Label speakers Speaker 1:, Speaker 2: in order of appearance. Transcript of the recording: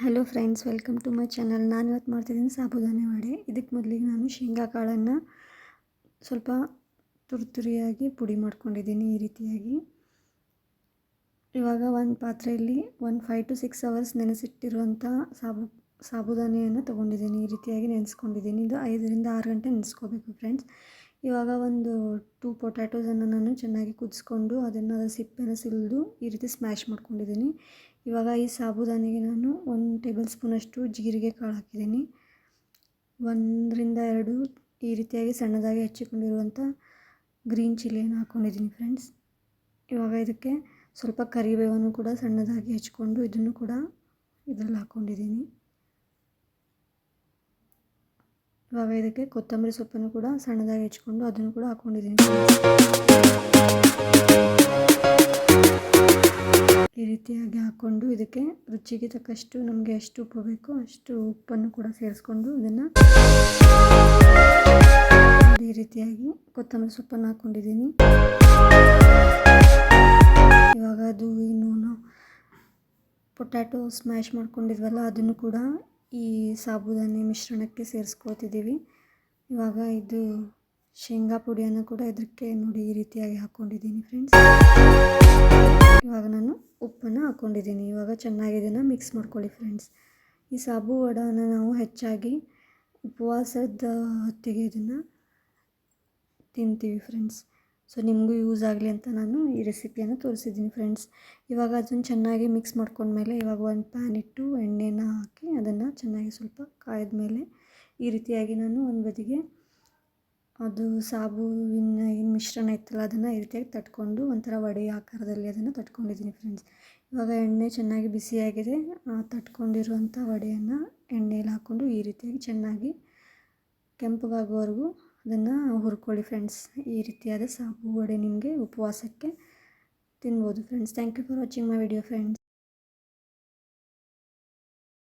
Speaker 1: Hello friends welcome to my channel ನಾನು ಇವತ್ತು ಮಾಡ್ತಿದ್ದೀನಿ ಸಾಬುದಾನೆ ವಡೆ. ಇದಕ್ಕೆ ಮೊದಲಿಗೆ ನಾನು ಶೇಂಗಾ ಕಾಳನ್ನು ಸ್ವಲ್ಪ ತುರಿ ತುರಿಯಾಗಿ ಪುಡಿ ಮಾಡ್ಕೊಂಡಿದ್ದೀನಿ ಈ ರೀತಿಯಾಗಿ. ಇವಾಗ ಒಂದು ಪಾತ್ರೆಯಲ್ಲಿ ಒಂದು ಫೈವ್ ಟು ಸಿಕ್ಸ್ ಅವರ್ಸ್ ನೆನೆಸಿಟ್ಟಿರುವಂಥ ಸಾಬು, ಸಾಬುದಾನೆಯನ್ನು ತೊಗೊಂಡಿದ್ದೀನಿ ಈ ರೀತಿಯಾಗಿ ನೆನೆಸ್ಕೊಂಡಿದ್ದೀನಿ. ಇದು ಐದರಿಂದ ಆರು ಗಂಟೆ ನೆನೆಸ್ಕೋಬೇಕು ಫ್ರೆಂಡ್ಸ್ ಇವಾಗ ಒಂದು ಟೂ ಪೊಟ್ಯಾಟೋಸನ್ನು ನಾನು ಚೆನ್ನಾಗಿ ಕುದಿಸ್ಕೊಂಡು ಅದನ್ನು ಅದರ ಸಿಪ್ಪೆನ ಸಿಲಿದು ಈ ರೀತಿ ಸ್ಮ್ಯಾಶ್ ಮಾಡ್ಕೊಂಡಿದ್ದೀನಿ. ಇವಾಗ ಈ ಸಾಬುದಾನಿಗೆ ನಾನು ಒಂದು ಟೇಬಲ್ ಸ್ಪೂನಷ್ಟು ಜೀರಿಗೆ ಕಾಳು ಹಾಕಿದ್ದೀನಿ. ಒಂದರಿಂದ ಎರಡು ಈ ರೀತಿಯಾಗಿ ಸಣ್ಣದಾಗಿ ಹೆಚ್ಚಿಕೊಂಡಿರುವಂಥ ಗ್ರೀನ್ ಚಿಲ್ಲಿಯನ್ನು ಹಾಕ್ಕೊಂಡಿದ್ದೀನಿ ಫ್ರೆಂಡ್ಸ್. ಇವಾಗ ಇದಕ್ಕೆ ಸ್ವಲ್ಪ ಕರಿಬೇವನ್ನು ಕೂಡ ಸಣ್ಣದಾಗಿ ಹೆಚ್ಕೊಂಡು ಇದನ್ನು ಕೂಡ ಇದರಲ್ಲಿ ಹಾಕ್ಕೊಂಡಿದ್ದೀನಿ ಇವಾಗ ಇದಕ್ಕೆ ಕೊತ್ತಂಬರಿ ಸೊಪ್ಪನ್ನು ಕೂಡ ಸಣ್ಣದಾಗಿ ಹೆಚ್ಕೊಂಡು ಅದನ್ನು ಕೂಡ ಹಾಕ್ಕೊಂಡಿದ್ದೀನಿ ರೀತಿಯಾಗಿ ಹಾಕ್ಕೊಂಡು ಇದಕ್ಕೆ ರುಚಿಗೆ ತಕ್ಕಷ್ಟು ನಮಗೆ ಎಷ್ಟು ಉಪ್ಪು ಬೇಕೋ ಅಷ್ಟು ಉಪ್ಪನ್ನು ಕೂಡ ಸೇರಿಸ್ಕೊಂಡು ಇದನ್ನು ಈ ರೀತಿಯಾಗಿ ಕೊತ್ತಂಬರಿ ಸೊಪ್ಪನ್ನು ಹಾಕ್ಕೊಂಡಿದ್ದೀನಿ. ಇವಾಗ ಅದು ಇನ್ನೂ ಪೊಟ್ಯಾಟೊ ಸ್ಮ್ಯಾಶ್ ಮಾಡ್ಕೊಂಡಿದ್ವಲ್ಲ, ಅದನ್ನು ಕೂಡ ಈ ಸಾಬುದಾನಿ ಮಿಶ್ರಣಕ್ಕೆ ಸೇರಿಸ್ಕೊಳ್ತಿದ್ದೀವಿ ಇವಾಗ ಇದು ಶೇಂಗಾ ಪುಡಿಯನ್ನು ಕೂಡ ಇದಕ್ಕೆ ನೋಡಿ ಈ ರೀತಿಯಾಗಿ ಹಾಕ್ಕೊಂಡಿದ್ದೀನಿ ಫ್ರೆಂಡ್ಸ್ ಇವಾಗ ನಾನು ಉಪ್ಪನ್ನು ಹಾಕ್ಕೊಂಡಿದ್ದೀನಿ ಇವಾಗ ಚೆನ್ನಾಗಿ ಇದನ್ನು ಮಿಕ್ಸ್ ಮಾಡ್ಕೊಳ್ಳಿ ಫ್ರೆಂಡ್ಸ್ ಈ ಸಾಬು ವಡಾನ ನಾವು ಹೆಚ್ಚಾಗಿ ಉಪವಾಸದ ಹೊತ್ತಿಗೆ ಇದನ್ನು ತಿಂತೀವಿ ಫ್ರೆಂಡ್ಸ್ ಸೊ ನಿಮಗೂ ಯೂಸ್ ಆಗಲಿ ಅಂತ ನಾನು ಈ ರೆಸಿಪಿಯನ್ನು ತೋರಿಸಿದ್ದೀನಿ ಫ್ರೆಂಡ್ಸ್ ಇವಾಗ ಅದನ್ನು ಚೆನ್ನಾಗಿ ಮಿಕ್ಸ್ ಮಾಡ್ಕೊಂಡ್ಮೇಲೆ ಇವಾಗ ಒಂದು ಪ್ಯಾನ್ ಇಟ್ಟು ಎಣ್ಣೆನ ಹಾಕಿ ಅದನ್ನು ಚೆನ್ನಾಗಿ ಸ್ವಲ್ಪ ಕಾಯ್ದ ಮೇಲೆ ಈ ರೀತಿಯಾಗಿ ನಾನು ಒಂದು ಬದಿಗೆ ಅದು ಸಾಬುವಿನ ಏನು ಮಿಶ್ರಣ ಇತ್ತಲ್ಲ, ಅದನ್ನು ಈ ರೀತಿಯಾಗಿ ತಟ್ಕೊಂಡು ಒಂಥರ ವಡೆ ಆಕಾರದಲ್ಲಿ ಅದನ್ನು ತಟ್ಕೊಂಡಿದ್ದೀನಿ ಫ್ರೆಂಡ್ಸ್ ಇವಾಗ ಎಣ್ಣೆ ಚೆನ್ನಾಗಿ ಬಿಸಿಯಾಗಿದೆ. ತಟ್ಕೊಂಡಿರುವಂಥ ವಡೆಯನ್ನು ಎಣ್ಣೆಯಲ್ಲಿ ಹಾಕ್ಕೊಂಡು ಈ ರೀತಿಯಾಗಿ ಚೆನ್ನಾಗಿ ಕೆಂಪಗಾಗುವವರೆಗೂ ಅದನ್ನು ಹುರ್ಕೊಳ್ಳಿ ಫ್ರೆಂಡ್ಸ್ ಈ ರೀತಿಯಾದ ಸಾಬು ವಡೆ ನಿಮಗೆ ಉಪವಾಸಕ್ಕೆ ತಿನ್ಬೋದು friends thank you for watching my video friends